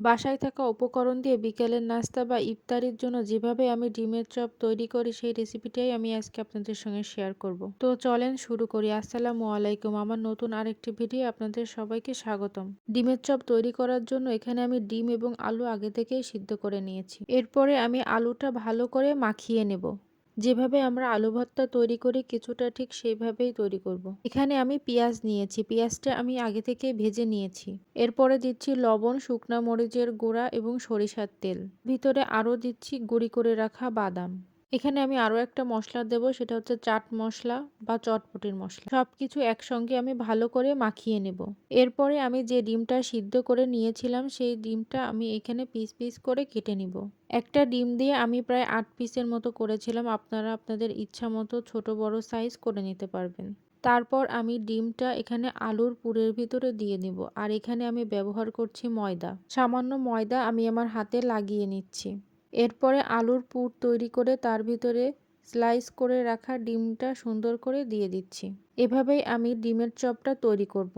বাসায় থাকা উপকরণ দিয়ে বিকেলের নাস্তা বা ইফতারির জন্য যেভাবে আমি ডিমের চপ তৈরি করি, সেই রেসিপিটাই আমি আজকে আপনাদের সঙ্গে শেয়ার করব। তো চলেন শুরু করি। আসসালামু আলাইকুম। আমার নতুন আরেকটি ভিডিও আপনাদের সবাইকে স্বাগতম। ডিমের চপ তৈরি করার জন্য এখানে আমি ডিম এবং আলু আগে থেকেই সিদ্ধ করে নিয়েছি। এরপরে আমি আলুটা ভালো করে মাখিয়ে নেব। যেভাবে আমরা আলু ভর্তা তৈরি করি কিছুটা ঠিক সেইভাবেই তৈরি করব। এখানে আমি পেঁয়াজ নিয়েছি, পেঁয়াজটা আমি আগে থেকে ভেজে নিয়েছি। এরপরে দিচ্ছি লবণ, শুকনা মরিচের গুঁড়া এবং সরিষার তেল। ভিতরে আরও দিচ্ছি গুঁড়ি করে রাখা বাদাম। এখানে আমি আরও একটা মশলা দেব, সেটা হচ্ছে চাট মশলা বা চটপটির মশলা। সব কিছু একসঙ্গে আমি ভালো করে মাখিয়ে নেব। এরপরে আমি যে ডিমটা সিদ্ধ করে নিয়েছিলাম, সেই ডিমটা আমি এখানে পিস পিস করে কেটে নিব। একটা ডিম দিয়ে আমি প্রায় আট পিসের মতো করেছিলাম, আপনারা আপনাদের ইচ্ছা মতো ছোট বড় সাইজ করে নিতে পারবেন। তারপর আমি ডিমটা এখানে আলুর পুরের ভিতরে দিয়ে নিব, আর এখানে আমি ব্যবহার করছি ময়দা। সামান্য ময়দা আমি আমার হাতে লাগিয়ে নিচ্ছি। এরপরে আলুর পুর তৈরি করে তার ভিতরে স্লাইস করে রাখা ডিমটা সুন্দর করে দিয়ে দিচ্ছি। এভাবেই আমি ডিমের চপটা তৈরি করব।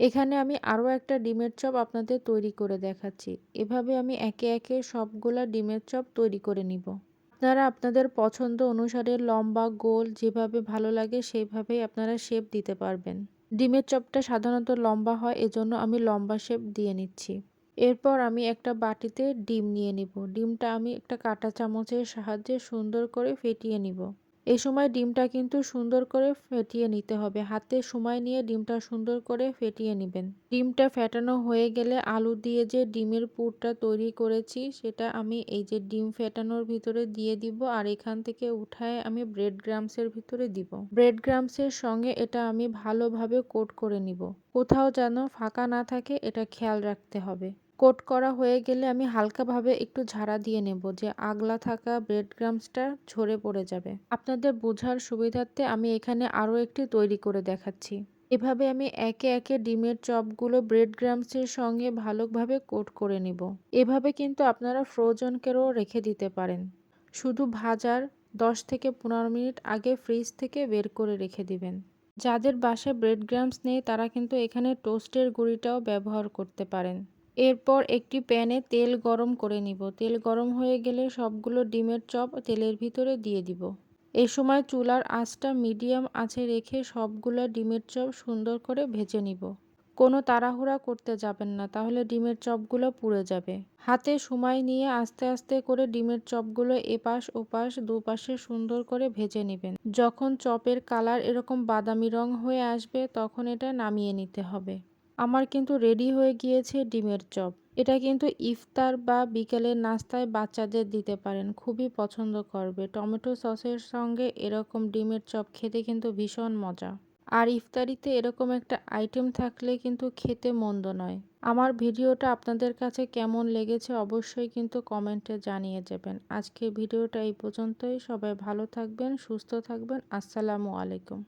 এখানে আমি আরও একটা ডিমের চপ আপনাদের তৈরি করে দেখাচ্ছি। এভাবে আমি একে একে সবগুলা ডিমের চপ তৈরি করে নিব। আপনারা আপনাদের পছন্দ অনুসারে লম্বা, গোল, যেভাবে ভালো লাগে সেইভাবেই আপনারা শেপ দিতে পারবেন। ডিমের চপটা সাধারণত লম্বা হয়, এজন্য আমি লম্বা শেপ দিয়ে নিচ্ছি। এরপর আমি একটা বাটিতে ডিম নিয়ে নিব। ডিমটা আমি একটা কাঁটা চামচের সাহায্যে সুন্দর করে ফেটিয়ে নিব। এই সময় ডিমটা কিন্তু সুন্দর করে ফেটিয়ে নিতে হবে। হাতে সময় নিয়ে ডিমটা সুন্দর করে ফেটিয়ে নেবেন। ডিমটা ফেটানো হয়ে গেলে আলু দিয়ে যে ডিমের পুরটা তৈরি করেছি, সেটা আমি এই যে ডিম ফেটানোর ভিতরে দিয়ে দিব আর এখান থেকে উঠায় আমি ব্রেড গ্রামসের ভিতরে দিব। ব্রেড গ্রামসের সঙ্গে এটা আমি ভালোভাবে কোট করে নিব। কোথাও যেন ফাঁকা না থাকে, এটা খেয়াল রাখতে হবে। কোট করা হয়ে গেলে আমি হালকাভাবে একটু ঝাড়া দিয়ে নেব যে আগলা থাকা ব্রেড গ্রামসটা ঝরে পড়ে যাবে। আপনাদের বোঝার সুবিধার্থে আমি এখানে আরও একটি তৈরি করে দেখাচ্ছি। এভাবে আমি একে একে ডিমের চপগুলো ব্রেড গ্রামসের সঙ্গে ভালোভাবে কোট করে নিব। এভাবে কিন্তু আপনারা ফ্রোজনকেও রেখে দিতে পারেন। শুধু ভাজার দশ থেকে পনেরো মিনিট আগে ফ্রিজ থেকে বের করে রেখে দিবেন। যাদের বাসায় ব্রেড গ্রামস নেই তারা কিন্তু এখানে টোস্টের গুঁড়িটাও ব্যবহার করতে পারেন। এরপর একটি প্যানে তেল গরম করে নিব। তেল গরম হয়ে গেলে সবগুলো ডিমের চপ তেলের ভিতরে দিয়ে দিব। এই সময় চুলার আঁচটা মিডিয়াম আঁচে রেখে সবগুলো ডিমের চপ সুন্দর করে ভেজে নিব। কোনো তাড়াহুড়া করতে যাবেন না, তাহলে ডিমের চপগুলো পুড়ে যাবে। হাতে সময় নিয়ে আস্তে আস্তে করে ডিমের চপগুলো এপাশ ওপাশ দুপাশে সুন্দর করে ভেজে নেবেন। যখন চপের কালার এরকম বাদামি রং হয়ে আসবে, তখন এটা নামিয়ে নিতে হবে। আমার কিন্তু রেডি হয়ে গিয়েছে ডিমের চপ। এটা কিন্তু ইফতার বা বিকেলের নাস্তায় বাচ্চাদের দিতে পারেন, খুবই পছন্দ করবে। টমেটো সসের সঙ্গে এরকম ডিমের চপ খেতে কিন্তু ভীষণ মজা। আর ইফতারিতে এরকম একটা আইটেম থাকলে কিন্তু খেতে মন্দ নয়। আমার ভিডিওটা আপনাদের কাছে কেমন লেগেছে অবশ্যই কিন্তু কমেন্টে জানিয়ে যাবেন। আজকের ভিডিওটা এই পর্যন্তই। সবাই ভালো থাকবেন, সুস্থ থাকবেন। আসসালামু আলাইকুম।